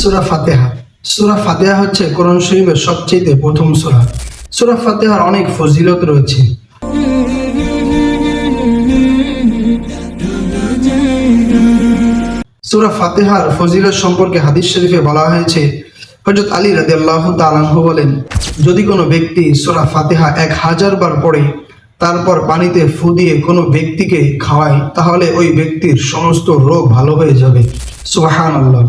সুরা ফাতেহা। সুরা ফাতেহা হচ্ছে কোরআন শরীফের সবচেয়ে প্রথম সুরা। সুরা ফাতেহার অনেক ফজিলত রয়েছে। সুরা ফাতেহার ফজিলত সম্পর্কে হাদিস শরীফে বলা হয়েছে হজরত আলী রাজি আল্লাহ তালাহ বলেন, যদি কোনো ব্যক্তি সুরা ফাতেহা এক হাজার বার পড়ে, তারপর পানিতে ফু দিয়ে কোনো ব্যক্তিকে খাওয়ায়, তাহলে ওই ব্যক্তির সমস্ত রোগ ভালো হয়ে যাবে। সুবাহান আল্লাহ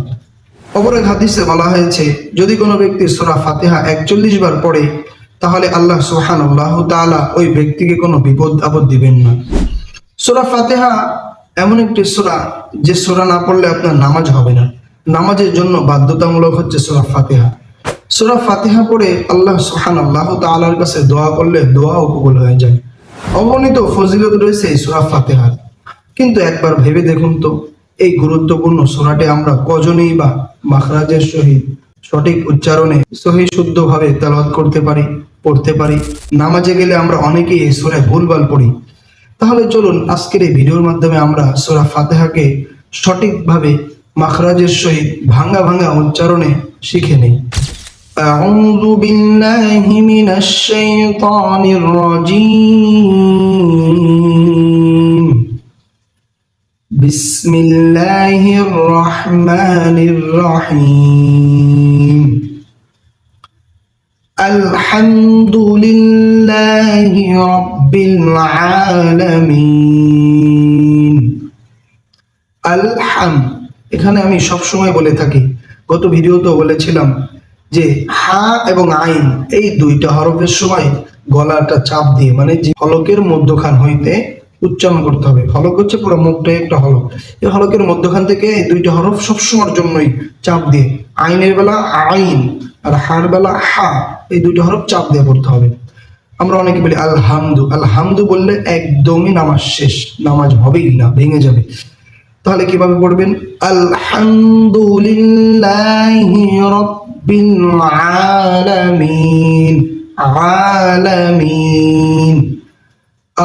অপর এক হাদিসে বলা হয়েছে, যদি কোনো ব্যক্তি সুরা ফাতেহা একচল্লিশ বার পড়ে, তাহলে আল্লাহ সুহান আল্লাহ তাআলা ওই ব্যক্তিকে কোনো বিপদ আপদ দিবেন না। সুরা ফাতেহা এমন একটি সুরা, যে সুরা না পড়লে আপনার নামাজ হবে না। নামাজের জন্য বাধ্যতামূলক হচ্ছে সুরা ফাতেহা। সুরা ফাতেহা পড়ে আল্লাহ সোহান আল্লাহ তাআলার কাছে দোয়া করলে দোয়া উপকূল হয়ে যায়। অবনীত ফজিলত রয়েছে এই সুরা ফাতেহার। কিন্তু একবার ভেবে দেখুন তো, এই গুরুত্বপূর্ণ সুরাটে আমরা কজনেই বা মাখরাজের সহিত সঠিক উচ্চারণে সহি শুদ্ধভাবে তেলাওয়াত করতে পারি পড়তে পারি নামাজে গেলে আমরা অনেকেই এই সুরায় ভুলভাল পড়ি তাহলে চলুন আজকের এই ভিডিওর মাধ্যমে আমরা সুরা ফাতেহাকে সঠিকভাবে মাখরাজের সহিত ভাঙ্গা ভাঙ্গা উচ্চারণে শিখে নেই أعوذ بالله من الشيطان الرجيم بسم الله الرحمن الرحيم الحمد لله رب العالمين আলহাম এখানে আমি সব সময় বলে থাকি গত ভিডিওতেও বলেছিলাম যে হা এবং আইন এই দুইটা হরফের সময় গলাটা চাপ দিয়ে মানে যে হলকের মধ্যখান হইতে উচ্চারণ করতে হবে। হলক হচ্ছে পুরো মুখটাই একটা হলক। এই হলকের মধ্যখান থেকে এই দুইটা হরফ সবসময়ের জন্যই চাপ দিয়ে, আইনের বেলা আইন আর হার বেলা হা, এই দুইটা হরফ চাপ দিয়ে পড়তে হবে। আমরা অনেকে বলি আলহামদু। আলহামদু বললে একদমই নামাজ শেষ, নামাজ হবেই না, ভেঙে যাবে। তাহলে কীভাবে পড়বেন? আলহামদুলিল্লাহি রাব্বিল আলামিন আলামিন।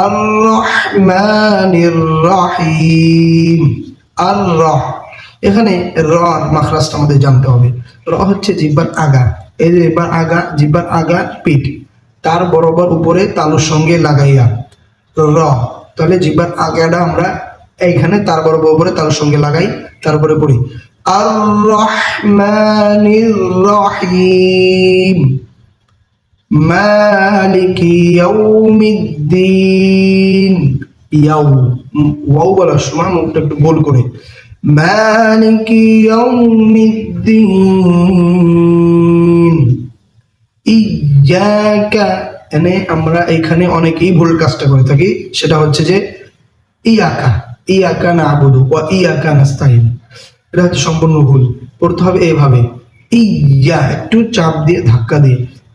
আর রহিম আর রহ এখানে র আর মাখরাজটা আমাদের জানতে হবে। র হচ্ছে জিব্বার আগা এই যে এবার আগা, জিব্বার আগা পিঠ। তার বরাবর উপরে তালুর সঙ্গে লাগাইয়া। র তাহলে জিব্বার আগাটা আমরা এইখানে তার বরাবর উপরে তালুর সঙ্গে লাগাই, তারপরে পড়ি। আর রহমানির রহিম মালিকি ইয়াউমিদ্দিন। ইয়াউ, ওয়াও বলার সময় মুখটা একটু গোল করে। মালিকি ইয়াউমিদ্দিন। ইয়াকা এনে আমরা এখানে অনেকেই ভুল কাজটা করে থাকি। সেটা হচ্ছে যে, ইয়াকা ইয়াকা না আবুদু ও ইয়াকা নাস্তাইন এটা হচ্ছে সম্পূর্ণ ভুল। পড়তে হবে এইভাবে ইয়া একটু চাপ দিয়ে, ধাক্কা দিয়ে।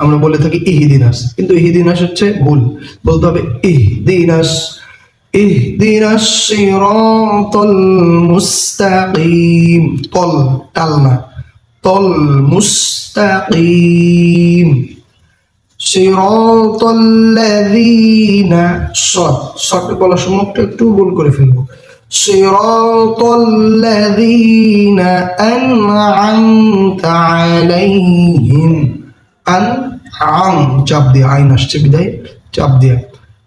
আমরা বলে থাকি ইহিদিনাস কিন্তু ইহিদিনাস হচ্ছে ভুল বলতে হবে ইহদিনাস ইহদিনাস সিরাতাল মুস্তাকিম তল টাল না তল মুস্তাকিম صراط الذين صد صد বলার সময়টা একটু ভুল করে ফেলবো صراط الذين أنعمت عليهم أنعم চাপ দিয়ে আইন আসছে বিদায় চাপ দিয়ে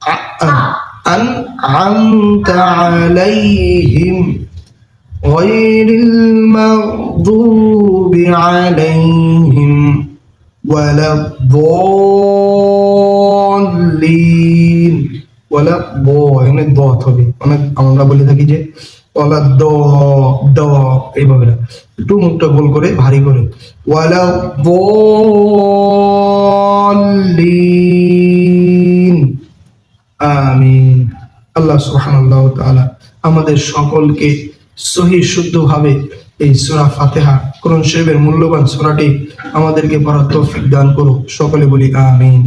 আ- আ- أنعمت عليهم غير المغضوب عليهم ولا الضالين ولا ض এখানে দ হবে অনেক আমরা বলে থাকি যে ওয়ালা দ দ এইভাবে না একটু মুখটা গোল করে ভারী করে ওয়ালা দিন আমিন। আল্লাহ সুবহানাল্লাহ তাআলা আমাদের সকলকে সহি শুদ্ধভাবে এই সোরা ফাতেহা, কোরআন শরীফের মূল্যবান সোরাটি আমাদেরকে পড়ার তৌফিক দান করুক। সকলে বলি আমিন।